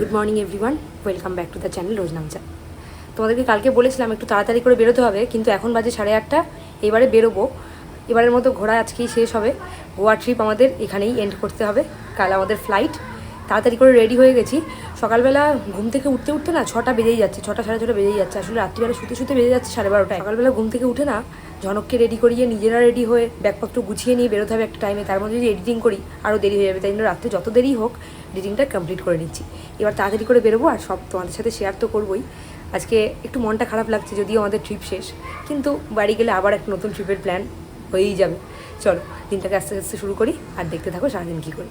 Good morning everyone welcome back to the channel Roj Namcha তোমাদেরকে কালকে বলেছিলাম একটু তাড়াতাড়ি করে বেরোতে হবে, কিন্তু এখন বাজে সাড়ে আটটা। এবারে বেরোবো। এবারের মতো ঘোরা আজকেই শেষ হবে। গোয়া ট্রিপ আমাদের এখানেই এন্ড করতে হবে। কাল আমাদের ফ্লাইট তাড়াতাড়ি করে রেডি হয়ে গেছি। সকালবেলা ঘুম থেকে উঠতে উঠতে না ছটা বেজেই যাচ্ছে, ছটা সাড়ে ছটা বেজেই যাচ্ছে। আসলে রাত্রিবেলা শুতে শুতে বেজে যাচ্ছে সাড়ে বারোটায়। সকালবেলা ঘুম থেকে উঠে না ঝনককে রেডি করিয়ে নিজেরা রেডি হয়ে ব্যাগপত্র গুছিয়ে নিয়ে বেরোতে হবে একটা টাইমে তার মধ্যে যদি এডিটিং করি আরও দেরি হয়ে যাবে। তাই জন্য রাত্রে যত দেরি হোক এডিটিংটা কমপ্লিট করে নিচ্ছি। এবার তাড়াতাড়ি করে বেরোবো আর সব তোমাদের সাথে শেয়ার তো করবোই। আজকে একটু মনটা খারাপ লাগছে, যদিও আমাদের ট্রিপ শেষ, কিন্তু বাড়ি গেলে আবার একটা নতুন ট্রিপের প্ল্যান হয়েই যাবে। চলো, দিনটাকে আস্তে আস্তে শুরু করি আর দেখতে থাকো সারাদিন কী করি।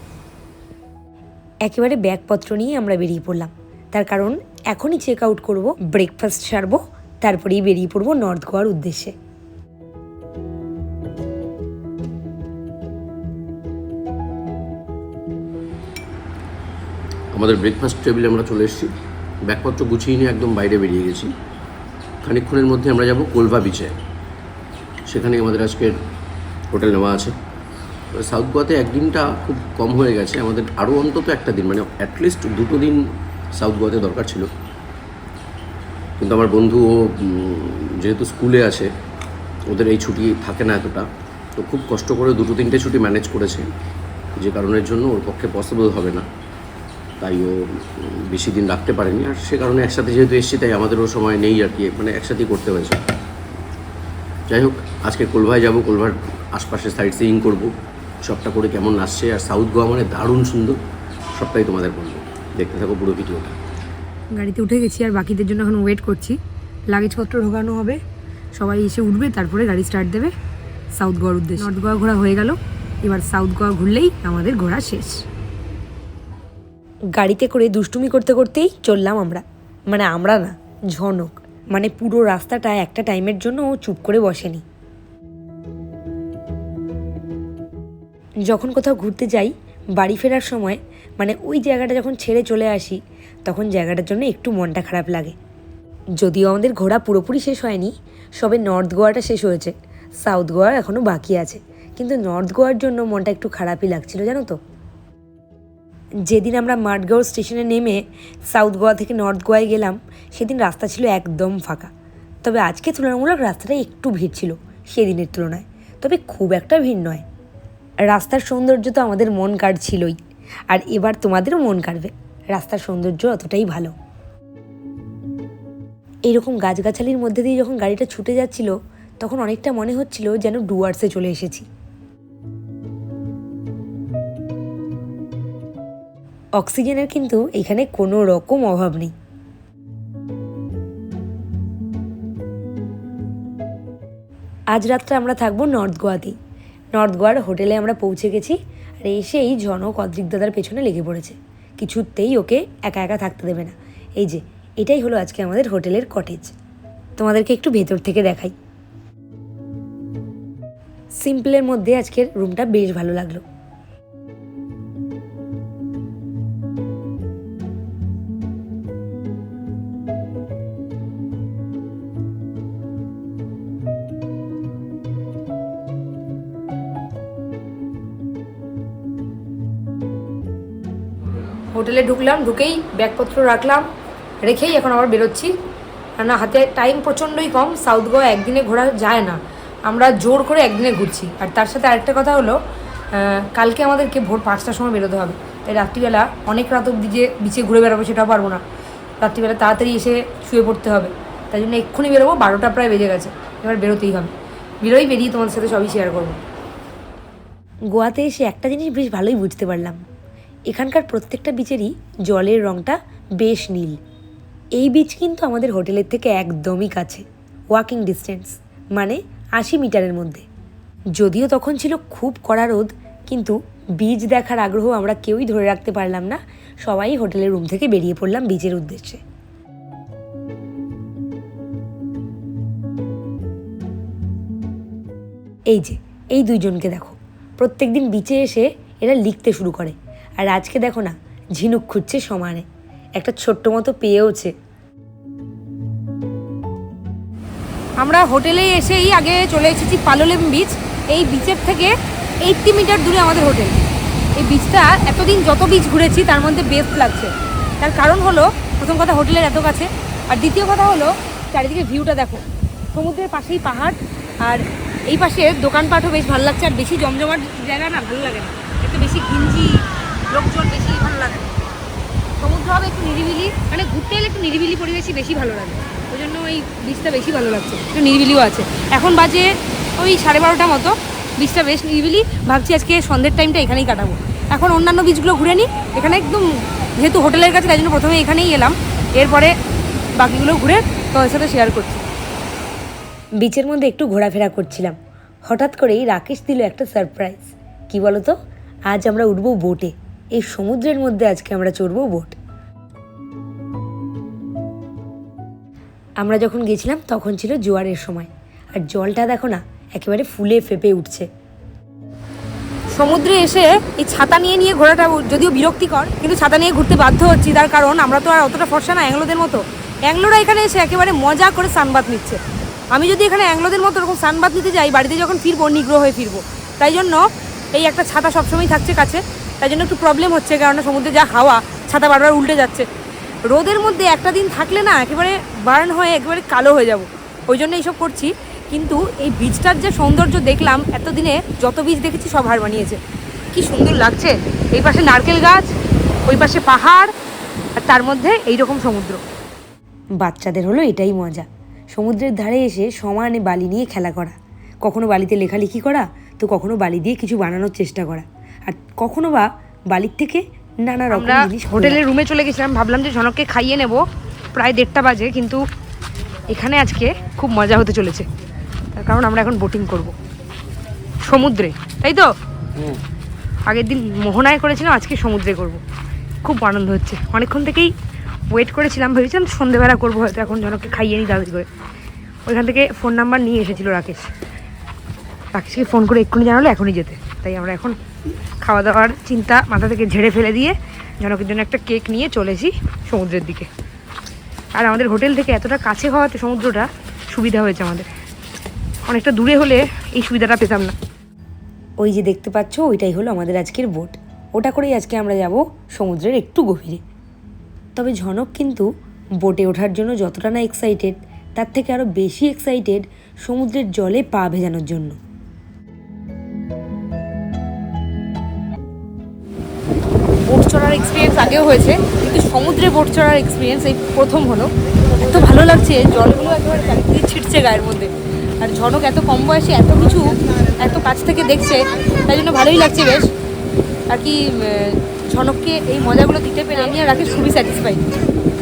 একেবারে ব্যাগপত্র নিয়ে আমরা বেরিয়ে পড়লাম। তার কারণ এখনই চেক আউট করব ব্রেকফাস্ট সারবো, তারপরেই বেরিয়ে পড়ব নর্থ গোয়ার উদ্দেশ্যে। আমাদের ব্রেকফাস্ট টেবিলে আমরা চলে এসেছি। ব্যাগপত্র গুছিয়ে নিয়ে একদম বাইরে বেরিয়ে গেছি। খানিকক্ষণের মধ্যে আমরা যাব কোলভা বিচে সেখানে আমাদের আজকের হোটেল নেওয়া আছে। সাউথ গোয়াতে একদিনটা খুব কম হয়ে গেছে। আমাদের আরও অন্তত একটা দিন মানে অ্যাটলিস্ট দুটো দিন সাউথ গোয়াতে দরকার ছিল। কিন্তু আমার বন্ধু ও, যেহেতু স্কুলে আছে ওদের এই ছুটি থাকে না এতটা। তো খুব কষ্ট করে দুটো তিনটে ছুটি ম্যানেজ করেছে। যে কারণের জন্য ওর পক্ষে পসিবল হবে না। তাই ও বেশি দিন রাখতে পারেনি। আর সে কারণে একসাথে যেহেতু এসেছি, তাই আমাদেরও সময় নেই আর কি মানে একসাথেই করতে হয়েছে। যাই হোক, আজকে কোলভায় যাব, কোলভার আশপাশে সাইড সিইং করব। সবটা করে কেমন আসছে, আর সাউথ গোয়া মানে দারুণ সুন্দর, সবটাই তোমাদের বলব। দেখতে থাকো পুরো ভিডিওটা। গাড়িতে উঠে গেছি, আর বাকিদের জন্য এখন ওয়েট করছি। লাগেজপত্র ঢোকানো হবে। সবাই এসে উঠবে, তারপরে গাড়ি স্টার্ট দেবে। সাউথ গোয়ার উদ্দেশ্যে। নর্থ গোয়া ঘোরা হয়ে গেল। এবার সাউথ গোয়া ঘুরলেই আমাদের ঘোরা শেষ। গাড়িতে করে দুষ্টুমি করতে করতেই চললাম আমরা। মানে আমরা না, ঝনক। মানে পুরো রাস্তাটা একটা টাইমের জন্য ও চুপ করে বসেনি। যখন কোথাও ঘুরতে যাই, বাড়ি ফেরার সময় মানে ওই জায়গাটা যখন ছেড়ে চলে আসি, তখন জায়গাটার জন্য একটু মনটা খারাপ লাগে। যদিও আমাদের ঘোরা পুরোপুরি শেষ হয়নি, সবে নর্থ গোয়াটা শেষ হয়েছে। সাউথ গোয়া এখনও বাকি আছে। কিন্তু নর্থ গোয়ার জন্য মনটা একটু খারাপই লাগছিল, জানো তো? যেদিন আমরা মাঠগাঁও স্টেশনে নেমে সাউথ গোয়া থেকে নর্থ গোয়ায় গেলাম, সেদিন রাস্তা ছিল একদম ফাঁকা। তবে আজকে তুলনামূলক রাস্তাটা একটু ভিড় ছিল সেদিনের তুলনায়। তবে খুব একটা ভিড় নয়। রাস্তার সৌন্দর্য তো আমাদের মন কাড়ছিলই, আর এবার তোমাদেরও মন কাড়বে। রাস্তার সৌন্দর্য অতটাই ভালো। এইরকম গাছগাছালির মধ্যে দিয়ে যখন গাড়িটা ছুটে যাচ্ছিল, তখন অনেকটা মনে হচ্ছিল যেন ডুয়ার্সে চলে এসেছি। অক্সিজেনের কিন্তু এখানে কোনো রকম অভাব নেই। আজ রাত্রে আমরা থাকব নর্থ গোয়াতেই নর্থ গোয়ার হোটেলে আমরা পৌঁছে গেছি আর এসেই জনক অদ্রিক দাদার পেছনে লেগে পড়েছে। কিছুতেই ওকে একা একা থাকতে দেবে না। এই যে, এটাই হলো আজকে আমাদের হোটেলের কটেজ তোমাদেরকে একটু ভেতর থেকে দেখাই। সিম্পলের মধ্যে আজকের রুমটা বেশ ভালো লাগল। হোটেলে ঢুকলাম, ঢুকেই ব্যাগপত্র রাখলাম, রেখেই এখন আবার বেরোচ্ছি। কেননা হাতে টাইম প্রচণ্ডই কম সাউথ গোয়া একদিনে ঘোরা যায় না। আমরা জোর করে একদিনে ঘুরছি। আর তার সাথে আরেকটা কথা হলো কালকে আমাদেরকে ভোর পাঁচটার সময় বেরোতে হবে। তাই রাত্রিবেলা অনেক রাত অব্দি যে বিচে ঘুরে বেড়াবো সেটাও পারব না। রাত্রিবেলা তাড়াতাড়ি এসে শুয়ে পড়তে হবে। তাই জন্য এক্ষুনি বেরোবো, বারোটা প্রায় বেজে গেছে। এবার বেরোতেই হবে। বেরোই বেরিয়ে তোমাদের সাথে সবই শেয়ার করব। গোয়াতে এসে একটা জিনিস বেশ ভালোই বুঝতে পারলাম। এখানকার প্রত্যেকটা বিচেরই জলের রঙটা বেশ নীল। এই বীচ কিন্তু আমাদের হোটেলের থেকে একদমই কাছে ওয়াকিং ডিস্টেন্স মানে আশি মিটারের মধ্যে। যদিও তখন ছিল খুব কড়া রোদ, কিন্তু বীজ দেখার আগ্রহ আমরা কেউই ধরে রাখতে পারলাম না, সবাই হোটেলের রুম থেকে বেরিয়ে পড়লাম বীচের উদ্দেশ্যে। এই যে, এই দুইজনকে দেখো প্রত্যেক দিন বিচে এসে এরা লিখতে শুরু করে। আর আজকে দেখো না, ঝিনুক খুঁজছে সমানে। একটা ছোট্ট মতো পেয়েওছে। আমরা হোটেলে এসেই আগে চলে এসেছি পালোলেম বিচ এই বিচের থেকে এইটটি মিটার দূরে আমাদের হোটেল। এই বিচটা এতদিন যত বিচ ঘুরেছি, তার মধ্যে বেস্ট লাগছে। তার কারণ হলো, প্রথম কথা হোটেলের এত কাছে, আর দ্বিতীয় কথা হলো, চারিদিকে ভিউটা দেখো। সমুদ্রের পাশেই পাহাড়, আর এই পাশে দোকানপাটও বেশ ভালো লাগছে, আর বেশি জমজমাট জায়গা না, ভালো লাগে না। একটু বেশি ঘিঞ্জি লোকজন বেশি ভালো লাগে। সমুদ্র হবে একটু নিরিবিলি মানে ঘুরতে গেলে একটু নিরিবিলি পরিবেশই বেশি ভালো লাগে। ওই জন্য ওই বীজটা বেশি ভালো লাগছে, একটু নিরিবিলিও আছে। এখন বাজে ওই সাড়ে বারোটা মতো বীজটা বেশ নিরিবিলি। ভাবছি আজকে সন্ধ্যের টাইমটা এখানেই কাটাবো। এখন অন্যান্য বীজগুলো ঘুরে নিই এখানে একদম যেহেতু হোটেলের কাছে, তাই জন্য প্রথমে এখানেই এলাম। এরপরে বাকিগুলো ঘুরে তোমাদের সাথে শেয়ার করছি। বিচের মধ্যে একটু ঘোরাফেরা করছিলাম। হঠাৎ করেই রাকেশ দিল একটা সারপ্রাইজ কি বলো তো আজ আমরা উঠবো বোটে এই সমুদ্রের মধ্যে আজকে আমরা চড়বো বোট। আমরা যখন গেছিলাম, তখন ছিল জোয়ারের সময়। আর জলটা দেখো না, একেবারে ফুলে ফেপে উঠছে। সমুদ্রে এসে এই ছাতা নিয়ে নিয়ে ঘোরাটা যদিও বিরক্তিকর, কিন্তু ছাতা নিয়ে ঘুরতে বাধ্য হচ্ছি। তার কারণ, আমরা তো আর অতটা ফর্সা না, অ্যাংলোদের মতো। অ্যাংলোরা এখানে এসে একেবারে মজা করে সানবাত নিচ্ছে। আমি যদি এখানে অ্যাংলোদের মতো এরকম সানবাত নিতে যাই, বাড়িতে যখন ফিরবো, নিগ্রহ হয়ে ফিরবো। তাই জন্য এই একটা ছাতা সবসময় থাকছে কাছে। তাই জন্য একটু প্রবলেম হচ্ছে কারণ সমুদ্রে যা হাওয়া, ছাতা বারবার উল্টে যাচ্ছে। রোদের মধ্যে একটা দিন থাকলে না একেবারে বার্ন হয়ে, একেবারে কালো হয়ে যাব। ওই জন্য এইসব করছি। কিন্তু এই বীজটার যে সৌন্দর্য দেখলাম, এতদিনে যত বীজ দেখেছি সব হার বানিয়েছে কি সুন্দর লাগছে। এই পাশে নারকেল গাছ, ওই পাশে পাহাড়, আর তার মধ্যে এইরকম সমুদ্র। বাচ্চাদের হলো এটাই মজা। সমুদ্রের ধারে এসে সমানে বালি নিয়ে খেলা করা। কখনো বালিতে লেখালেখি করা, তো কখনো বালি দিয়ে কিছু বানানোর চেষ্টা করা। আর কখনো বা বালির থেকে নানা রকম জিনিস হোটেলের রুমে চলে গেছিলাম ভাবলাম যে ঝনককে খাইয়ে নেব। প্রায় দেড়টা বাজে কিন্তু এখানে আজকে খুব মজা হতে চলেছে। তার কারণ আমরা এখন বোটিং করব। সমুদ্রে তাই তো? আগের দিন মোহনায় করেছিলাম আজকে সমুদ্রে করব। খুব আনন্দ হচ্ছে। অনেকক্ষণ থেকেই ওয়েট করেছিলাম ভেবেছিলাম সন্ধেবেলা করব হয়তো এখন জনকে খাইয়ে নিই তাড়াতাড়ি করে। ওইখান থেকে ফোন নাম্বার নিয়ে এসেছিল রাকেশ। রাকেশকে ফোন করে এক্ষুনি জানালো এখনই যেতে। তাই আমরা এখন খাওয়া দাওয়ার চিন্তা মাথা থেকে ঝেড়ে ফেলে দিয়ে জনকের জন্য একটা কেক নিয়ে চলেছি সমুদ্রের দিকে। আর আমাদের হোটেল থেকে এতটা কাছে হওয়াতে সমুদ্রটা সুবিধা হয়েছে আমাদের। অনেকটা দূরে হলে এই সুবিধাটা পেতাম না। ওই যে দেখতে পাচ্ছ, ওইটাই হলো আমাদের আজকের বোট। ওটা করেই আজকে আমরা যাব সমুদ্রের একটু গভীরে। তবে ঝনক কিন্তু বোটে ওঠার জন্য যতটা না এক্সাইটেড তার থেকে আরও বেশি এক্সাইটেড সমুদ্রের জলে পা ভেজানোর জন্য। বোট চড়ার এক্সপিরিয়েন্স আগেও হয়েছে, কিন্তু সমুদ্রে বোট চড়ার এক্সপিরিয়েন্স এই প্রথম হলো। এত ভালো লাগছে, জলগুলো একেবারে চারিদিকে ছিটছে গায়ের মধ্যে। আর ঝনক এত কম বয়সে এত কিছু, এত কাছ থেকে দেখছে, তাই জন্য ভালোই লাগছে বেশ। আর কি ঝনককে এই মজাগুলো দিতে পেরে আমি আর রাখি খুবই স্যাটিসফাই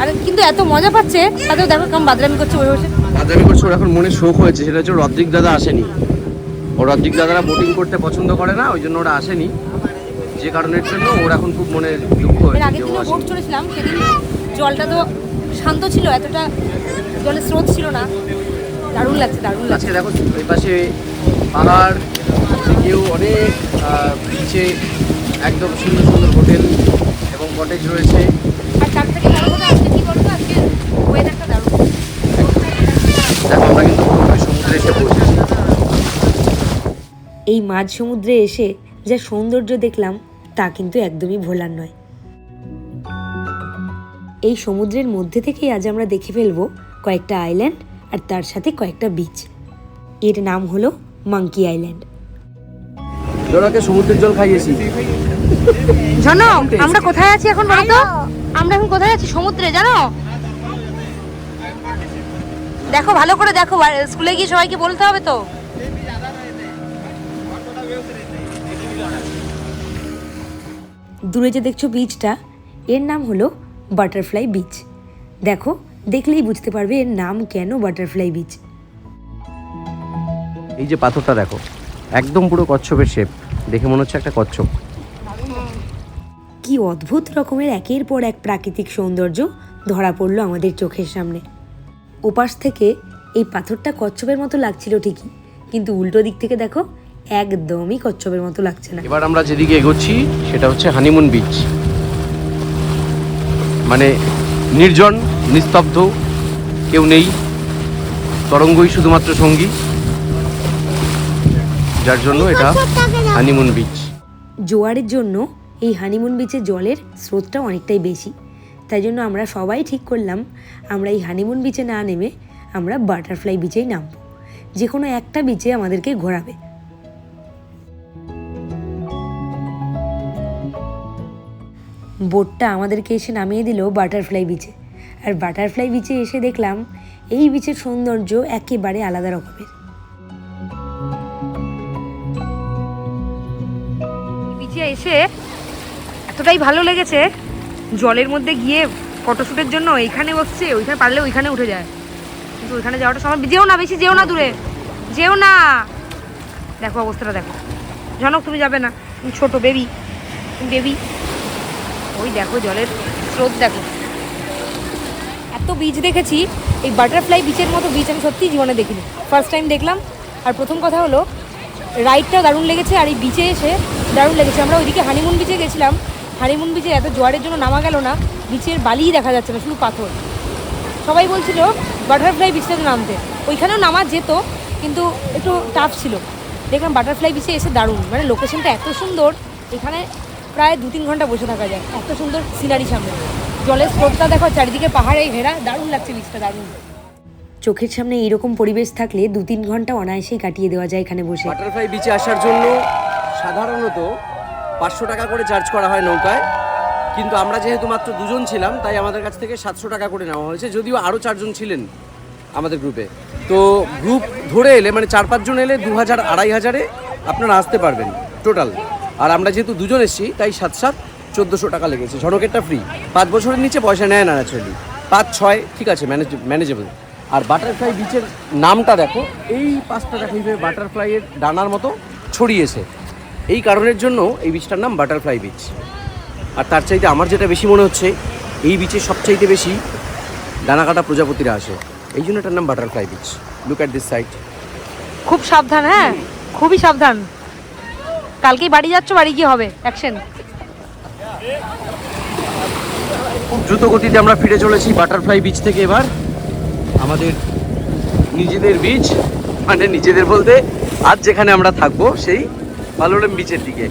আর কিন্তু এত মজা পাচ্ছে, তাতেও দেখো কেমন বাদরামি করছে বসে বসে। বাদরামি করছে, ওর এখন মনে শোক হয়েছে, সেটা হচ্ছে রদ্রিক দাদা আসেনি। ও রদ্রিক দাদারা বোটিং করতে পছন্দ করে না, ওই জন্য ওরা আসেনি। যে কারণের জন্য ওর এখন খুব মনে দুঃখ হয়েছে ও দিনও বোট চড়েছিলাম সেদিন জলটা তো শান্ত ছিল এতটা জলের স্রোত ছিল না। দারুণ লাগছে দারুণ লাগছে। দেখো ওই পাশে পাহাড় কেউ অনেক বিচে একদম সুন্দর সুন্দর হোটেল এবং কটেজ রয়েছে। আর তার থেকে বড় কথা আজকে কি বলতো আজকে ওয়েদারটা দারুণ। দেখো আমরা কিন্তু সমুদ্রে এসে পৌঁছেছি। এই মাঝ সমুদ্রে এসে যা সৌন্দর্য দেখলাম তা কিন্তু একদমই ভোলার নয়। এই সমুদ্রের মধ্যে থেকেই আজ আমরা দেখে ফেলব কয়েকটা আইল্যান্ড আর তার সাথে কয়েকটা বিচ এর নাম হলো মাঙ্কি আইল্যান্ড জোনাকে সমুদ্রের জল খাইয়েছি। জানো আমরা কোথায় আছি এখন বলো তো? আমরা এখন কোথায় আছি? সমুদ্রে জানো? দেখো ভালো করে দেখো স্কুলে গিয়ে সবাইকে বলতে হবে তো। দূরে যে দেখছ বিচটা এর নাম হলো বাটারফ্লাই বিচ দেখো দেখলেই বুঝতে পারবে এর নাম কেন বাটারফ্লাই বিচ এই যে পাথরটা দেখো একদম পুরো কচ্ছপের শেপ দেখে মনে হচ্ছে একটা কচ্ছপ। কি অদ্ভুত রকমের একের পর এক প্রাকৃতিক সৌন্দর্য ধরা পড়ল আমাদের চোখের সামনে। ওপাশ থেকে এই পাথরটা কচ্ছপের মতো লাগছিল ঠিকই কিন্তু উল্টো দিক থেকে দেখো একদমই কচ্ছপের মতো লাগছে না। এবার আমরা যেদিকে এগোচ্ছি সেটা হচ্ছে হানিমুন বিচ মানে নির্জন নিস্তব্ধ কেউ নেই তরঙ্গই শুধুমাত্র সঙ্গী। যার জন্য এটা হানিমুন বিচ জোয়ারের জন্য এই হানিমুন বিচের জলের স্রোতটা অনেকটাই বেশি। তাই জন্য আমরা সবাই ঠিক করলাম আমরা এই হানিমুন বিচে না নেমে আমরা বাটারফ্লাই বিচেই নামব। যে কোনো একটা বিচে আমাদেরকে ঘোরাবে। বোটটা আমাদেরকে এসে নামিয়ে দিল বাটারফ্লাই বিচে। আর বাটারফ্লাই বিচে এসে দেখলাম এই বিচের সৌন্দর্য একেবারে আলাদা রকমের। বিচে এসে এতটাই ভালো লেগেছে, জলের মধ্যে গিয়ে ফটোশ্যুটের জন্য এইখানে বসছে, ওইখানে পারলে ওইখানে উঠে যায়। কিন্তু ওইখানে যাওয়াটা সময় যেও না, বেশি যেও না দূরে। যেও না। দেখো অবস্থাটা দেখো। জনক তুমি যাবে না। ছোট বেবি বেবি ওই দেখো জলের স্রোত দেখো। এত বিচ দেখেছি, এই বাটারফ্লাই বিচের মতো বিচ আমি সত্যিই জীবনে দেখিনি। ফার্স্ট টাইম দেখলাম। আর প্রথম কথা হলো রাইডটা দারুণ লেগেছে আর এই বিচে এসে দারুণ লেগেছে। আমরা ওইদিকে হানিমুন বিচে গেছিলাম। হানিমুন বিচে এত জোয়ারের জন্য নামা গেল না বিচের বালিই দেখা যাচ্ছে না, শুধু পাথর। সবাই বলছিল বাটারফ্লাই বিচটাতে নামতে। ওইখানেও নামা যেত, কিন্তু একটু টাফ ছিল। দেখলাম বাটারফ্লাই বিচে এসে দারুণ। মানে লোকেশনটা এত সুন্দর, এখানে প্রায় দু তিন ঘণ্টা বসে থাকা যায়। এত সুন্দর সিনারি সামনে। জলের স্রোতটা দেখো চারিদিকে পাহাড়ে ঘেরা। দারুণ লাগছে বিচটা দারুণ। চোখের সামনে এইরকম পরিবেশ থাকলে দু তিন ঘণ্টা অনায়াসেই কাটিয়ে দেওয়া যায় এখানে বসে। বাটারফ্লাই বিচে আসার জন্য সাধারণত পাঁচশো টাকা করে চার্জ করা হয় নৌকায়। কিন্তু আমরা যেহেতু মাত্র দুজন ছিলাম তাই আমাদের কাছ থেকে সাতশো টাকা করে নেওয়া হয়েছে। যদিও আরও চারজন ছিলেন আমাদের গ্রুপে তো গ্রুপ ধরে এলে মানে চার পাঁচজন এলে দু হাজার আড়াই হাজারে আপনারা আসতে পারবেন টোটাল আর আমরা যেহেতু দুজন এসেছি, তাই সাত সাত চোদ্দোশো টাকা লেগেছে। ঝনকেরটা ফ্রি পাঁচ বছরের নিচে পয়সা নেয় না ন্যাচুরালি পাঁচ ছয়, ঠিক আছে ম্যানেজ ম্যানেজেবল আর বাটারফ্লাই বিচের নামটা দেখো, এই পাঁচটা দেখো এইভাবে বাটারফ্লাইয়ের ডানার মতো ছড়িয়েছে। এই কারণের জন্য এই বিচটার নাম বাটারফ্লাই বিচ আর তার চাইতে আমার যেটা বেশি মনে হচ্ছে, এই বিচে সবচাইতে বেশি ডানাকাটা প্রজাপতিরা আসে। এই জন্য এটার নাম butterfly beach look at this side খুব সাবধান হ্যাঁ? খুবই সাবধান। কালকেই বাড়ি যাচ্ছ, বাড়ি কি হবে। অ্যাকশন খুব দ্রুত গতিতে আমরা ফিরে চলেছি বাটারফ্লাই বিচ থেকে এবার। আমাদের নিজেদের বিচ মানে নিজেদের বলতে আজ যেখানে আমরা থাকব, সেই পালোলেম বিচের দিকে।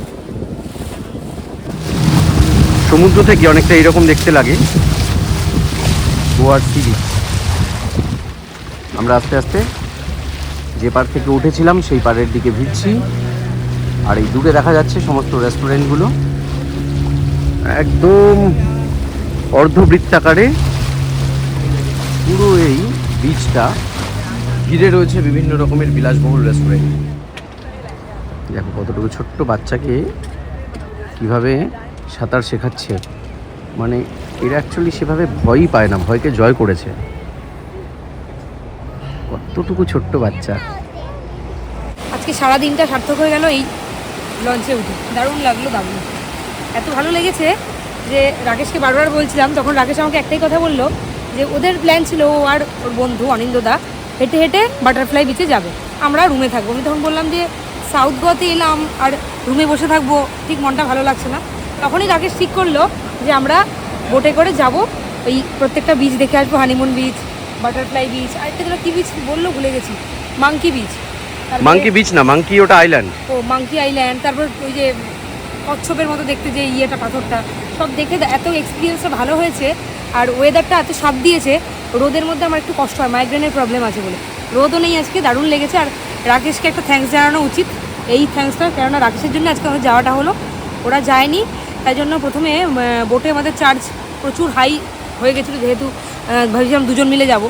সমুদ্র থেকে অনেকটা এরকম দেখতে লাগে। গোয়ার সি বিচ আমরা আস্তে আস্তে যে পার থেকে উঠেছিলাম, সেই পাড়ের দিকে ভিড়ছি আর এই দূরে দেখা যাচ্ছে সমস্ত রেস্টুরেন্টগুলো একদম অর্ধবৃত্তাকারে। পুরো এই বিচটা ঘিরে রয়েছে বিভিন্ন রকমের বিলাসবহুল রেস্টুরেন্ট দেখো কতটুকু ছোট্ট বাচ্চাকে কীভাবে সাঁতার শেখাচ্ছে। মানে এরা অ্যাকচুয়ালি সেভাবে ভয়ই পায় না ভয়কে জয় করেছে। কতটুকু ছোট্ট বাচ্চা। আজকে সারা দিনটা সার্থক হয়ে গেল এই লঞ্চে উঠে। দারুণ লাগল দারুণ। এত ভালো লেগেছে যে রাকেশকে বারবার বলছিলাম, তখন রাকেশ আমাকে একটাই কথা বলল যে ওদের প্ল্যান ছিল ও আর ওর বন্ধু অনিন্দদা হেঁটে হেঁটে বাটারফ্লাই বিচে যাবে। আমরা রুমে থাকব। আমি তখন বললাম যে সাউথ গোয়াতে এলাম আর রুমে বসে থাকব, ঠিক মনটা ভালো লাগছে না। তখনই রাকেশ ঠিক করল যে আমরা বোটে করে যাব ওই প্রত্যেকটা বিচ দেখে আসব হানিমুন বিচ বাটারফ্লাই বিচ আর একটা যেন কী বিচ বলল ভুলে গেছি মাংকি বিচ মাঙ্কি বিচ না মাঙ্কি ওটা আইল্যান্ড ও মাংকি আইল্যান্ড তারপর ওই যে কচ্ছপের মতো দেখতে যে ইয়েটা পাথরটা সব দেখে এত এক্সপিরিয়েন্সটা ভালো হয়েছে। আর ওয়েদারটা এত সাপ দিয়েছে রোদের মধ্যে আমার একটু কষ্ট হয় মাইগ্রেনের প্রবলেম আছে বলে। রোদও নেই আজকে দারুণ লেগেছে। আর রাকেশকে একটা থ্যাঙ্কস জানানো উচিত। এই থ্যাঙ্কসটা কেননা রাকেশের জন্য আজকে আমাদের যাওয়াটা হলো। ওরা যায়নি তাই জন্য প্রথমে বোটে আমাদের চার্জ প্রচুর হাই হয়ে গেছিল যেহেতু ভেবেছিলাম দুজন মিলে যাব।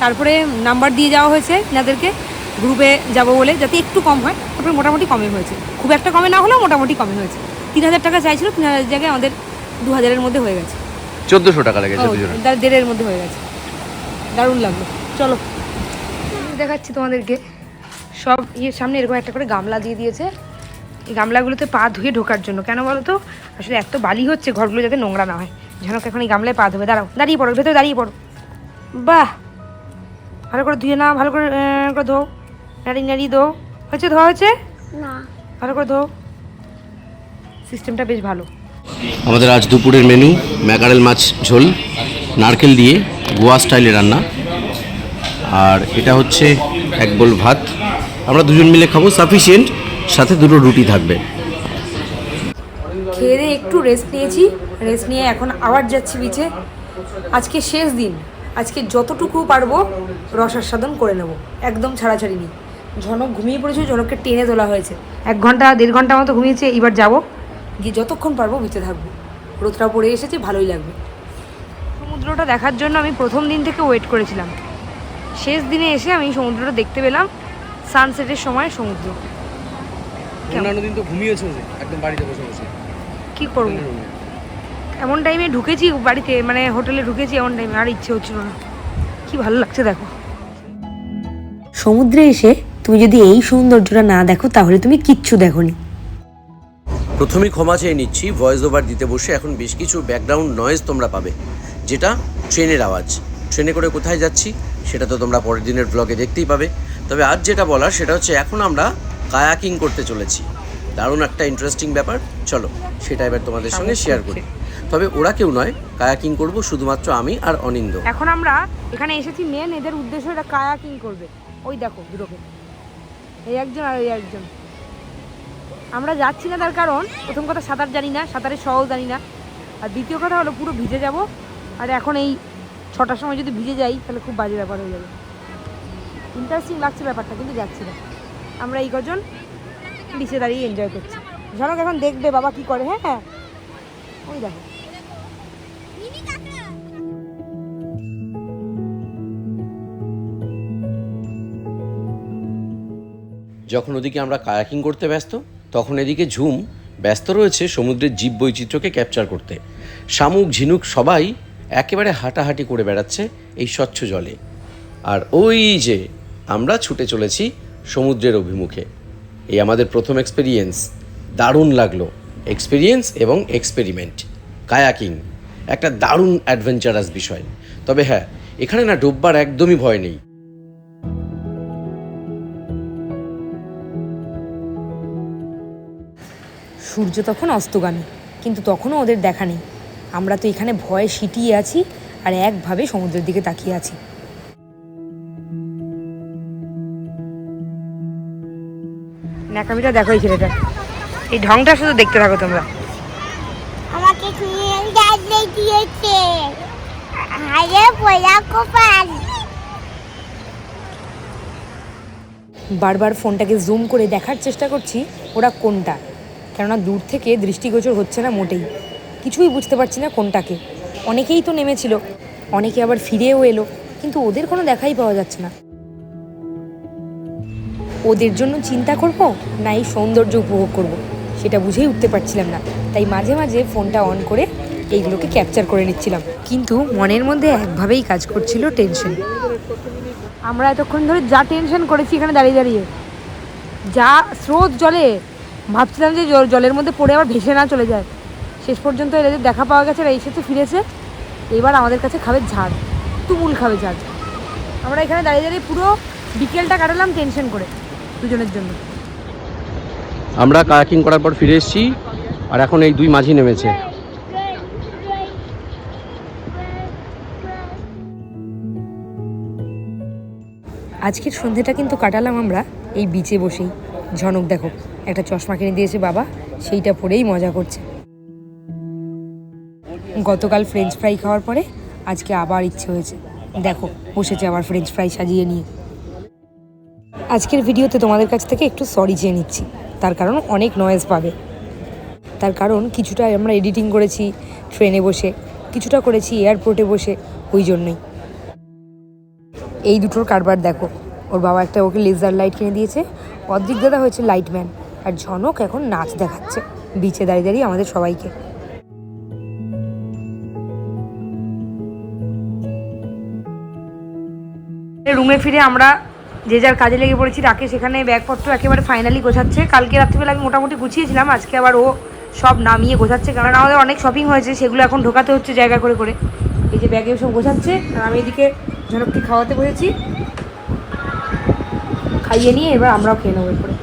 তারপরে নাম্বার দিয়ে যাওয়া হয়েছে যাদেরকে গ্রুপে যাব বলে যাতে একটু কম হয় তারপরে মোটামুটি কমে হয়েছে। খুব একটা কমে না হলেও মোটামুটি কমে হয়েছে। তিন হাজার টাকা চাইছিল তিন হাজার জায়গায় আমাদের দু হাজারের মধ্যে হয়ে গেছে। চোদ্দোশো টাকা লেগেছে দেড়ের মধ্যে হয়ে গেছে। দারুণ লাগল। চলো। দেখাচ্ছি তোমাদেরকে। সব ইয়ের সামনে এরকম একটা করে গামলা দিয়ে দিয়েছে। এই গামলাগুলোতে পা ধুয়ে ঢোকার জন্য। কেন বলো তো? আসলে এত বালি হচ্ছে ঘরগুলো যাতে নোংরা না হয়। ঝনক এখন এই গামলায় পা ধোবে। দাঁড়াও দাঁড়িয়ে পড়ো ভেতরে দাঁড়িয়ে পড়ো। বাহ! ভালো করে ধুয়ে নাও ভালো করে ধো নাড়ি নাড়ি ধো হয়েছে ধোয়া হয়েছে? না। ভালো করে ধো সিস্টেমটা বেশ ভালো। আমাদের আজ দুপুরের মেনু ম্যাকারেল মাছ ঝোল নারকেল দিয়ে গোয়া স্টাইলে রান্না। আর এটা হচ্ছে এক বোল ভাত। আমরা দুজন মিলে খাব সাফিসিয়েন্ট সাথে দুটো রুটি থাকবে। খেয়ে দিয়ে একটু রেস্ট নিয়েছি। রেস্ট নিয়ে এখন আবার যাচ্ছি বিচে আজকে শেষ দিন। আজকে যতটুকু পারব রস আস্বাদন করে নেব। একদম ছাড়াছাড়ি নেই। ঝনক ঘুমিয়ে পড়েছে ঝনককে টেনে তোলা হয়েছে। এক ঘণ্টা দেড় ঘণ্টা মতো ঘুমিয়েছে এবার যাব। গিয়ে যতক্ষণ পারব বিচে থাকব। রোদটা পড়ে এসেছে ভালোই লাগবে। সমুদ্রটা দেখার জন্য আমি প্রথম দিন থেকে ওয়েট করেছিলাম। শেষ দিনে এসে আমি সমুদ্রটা দেখতে পেলাম সানসেটের সময় সমুদ্র। অন্যান্য দিন তো ঘুমিয়েছো একদম বাড়িতে বসে বসে। কি করব? এমন টাইমে ঢুকেছি বাড়িতে মানে হোটেলে ঢুকেছি এমন টাইমে আর ইচ্ছে হচ্ছিল না। কি ভালো লাগছে দেখো। সমুদ্রে এসে তুমি যদি এই সৌন্দর্যটা না দেখো তাহলে তুমি কিচ্ছু দেখোনি। প্রথমে ক্ষমা চেয়ে নিচ্ছি ভয়েস ওভার দিতে বসে এখন বেশ কিছু ব্যাকগ্রাউন্ড নয়েজ তোমরা পাবে যেটা ট্রেনের আওয়াজ। ট্রেনে করে কোথায় যাচ্ছি সেটা তো তোমরা পরের দিনের ব্লগে দেখতেই পাবে। তবে আজ যেটা বলার সেটা হচ্ছে এখন আমরা কায়াকিং করতে চলেছি। দারুণ একটা ইন্টারেস্টিং ব্যাপার। চলো সেটা এবার তোমাদের সঙ্গে শেয়ার করি। তবে ওরা কেউ নয় কায়াকিং করব শুধুমাত্র আমি আর অনিন্দ এখন আমরা এখানে এসেছি মেন এদের উদ্দেশ্য এটা কায়াকিং করবে। ওই দেখো দুটোকে। এই একজন আর এই একজন। আমরা যাচ্ছি না তার কারণ, প্রথম কথা সাঁতার জানি না, সাঁতারের সহজ জানি না। আর দ্বিতীয় কথা হলো পুরো ভিজে যাব, আর এখন এই ছটার সময় যদি ভিজে যাই, তাহলে খুব বাজে ব্যাপার হয়ে যাবে। ইন্টারেস্টিং লাগছে ব্যাপারটা, কিন্তু যাচ্ছি না। আমরা এই কজন বিচে দাঁড়িয়ে এনজয় করছি। ঝনক এখন দেখবে বাবা কি করে হ্যাঁ হ্যাঁ। ওই দেখো। যখন ওদিকে আমরা কায়াকিং করতে ব্যস্ত, তখন এদিকে ঝুম ব্যস্ত রয়েছে সমুদ্রের জীব বৈচিত্র্যকে ক্যাপচার করতে। শামুক, ঝিনুক সবাই একেবারে হাঁটাহাঁটি করে বেড়াচ্ছে এই স্বচ্ছ জলে। আর ওই যে আমরা ছুটে চলেছি সমুদ্রের অভিমুখে। এই আমাদের প্রথম এক্সপেরিয়েন্স দারুণ লাগল। এক্সপেরিয়েন্স এবং এক্সপেরিমেন্ট কায়াকিং একটা দারুণ অ্যাডভেঞ্চারাস বিষয়। তবে হ্যাঁ এখানে না ডোববার একদমই ভয় নেই। সূর্য তখন অস্তগামী কিন্তু তখনও ওদের দেখা নেই। আমরা তো এখানে ভয়ে সিটিয়ে আছি আর একভাবে সমুদ্রের দিকে তাকিয়ে আছি। ন্যাকামিটা দেখো এই ছেলেটা। এই ঢংটা শুধু দেখতে থাকো তোমরা। আমাকে ক্লিয়ার গাইড দিয়েছে। আরে পোলা কপাল। বারবার ফোনটাকে জুম করে দেখার চেষ্টা করছি ওরা কোনটা? কেননা দূর থেকে দৃষ্টিগোচর হচ্ছে না মোটেই। কিছুই বুঝতে পারছি না কোনটাকে। অনেকেই তো নেমেছিল, অনেকে আবার ফিরেও এলো, কিন্তু ওদের কোনো দেখাই পাওয়া যাচ্ছে না। ওদের জন্য চিন্তা করব না এই সৌন্দর্য উপভোগ করব, সেটা বুঝেই উঠতে পারছিলাম না। তাই মাঝে মাঝে ফোনটা অন করে এইগুলোকে ক্যাপচার করে নিচ্ছিলাম। কিন্তু মনের মধ্যে একভাবেই কাজ করছিল টেনশন। আমরা এতক্ষণ ধরে যা টেনশন করেছি এখানে দাঁড়িয়ে দাঁড়িয়ে, যা স্রোত জলে ভাবছিলাম যে জল- জলের মধ্যে পড়ে আবার ভেসে না চলে যায়। শেষ পর্যন্ত এদের দেখা পাওয়া গেছে এরা এসেছে ফিরেছে। এবার আমাদের কাছে খাবে ঝাড় তুমুল খাবে ঝাড় আমরা এখানে দাঁড়িয়ে দাঁড়িয়ে পুরো বিকেলটা কাটালাম টেনশন করে দুজনের জন্য। আমরা কায়াকিং করার পর ফিরে এসেছি আর এখন এই দুই মাঝি নেমেছে। আজকের সন্ধেটা কিন্তু কাটালাম আমরা এই বিচে বসেই। ঝনক দেখো। একটা চশমা কিনে দিয়েছে বাবা, সেইটা পরেই মজা করছে। গতকাল ফ্রেঞ্চ ফ্রাই খাওয়ার পরে আজকে আবার ইচ্ছে হয়েছে। দেখো, বসেছে আবার ফ্রেঞ্চ ফ্রাই সাজিয়ে নিয়ে। আজকের ভিডিওতে তোমাদের কাছ থেকে একটু সরি চেয়ে নিচ্ছি। তার কারণ অনেক নয়েজ পাবে। তার কারণ কিছুটা আমরা এডিটিং করেছি ট্রেনে বসে, কিছুটা করেছি এয়ারপোর্টে বসে, ওই জন্যই। এই দুটোর কারবার দেখো। ওর বাবা একটা ওকে লেজার লাইট কিনে দিয়েছে। অদ্রিক দাদা হয়েছে লাইটম্যান আর ঝনক এখন নাচ দেখাচ্ছে। বিচে দাঁড়িয়ে দাঁড়িয়ে আমাদের সবাইকে। রুমে ফিরে আমরা যে যার কাজে লেগে পড়েছি রাকেশ এখানে ব্যাগপত্র একেবারে ফাইনালি গোছাচ্ছে। কালকে রাত্রিবেলা আমি মোটামুটি গুছিয়েছিলাম, আজকে আবার ও সব নামিয়ে গোছাচ্ছে কারণ আমাদের অনেক শপিং হয়েছে, সেগুলো এখন ঢোকাতে হচ্ছে জায়গা করে করে। এই যে ব্যাগে সব গোছাচ্ছে, আর আমি এদিকে ঝনককে খাওয়াতে বসেছি। খাইয়ে নিয়ে এবার আমরাও খেয়ে নেব এরপরে।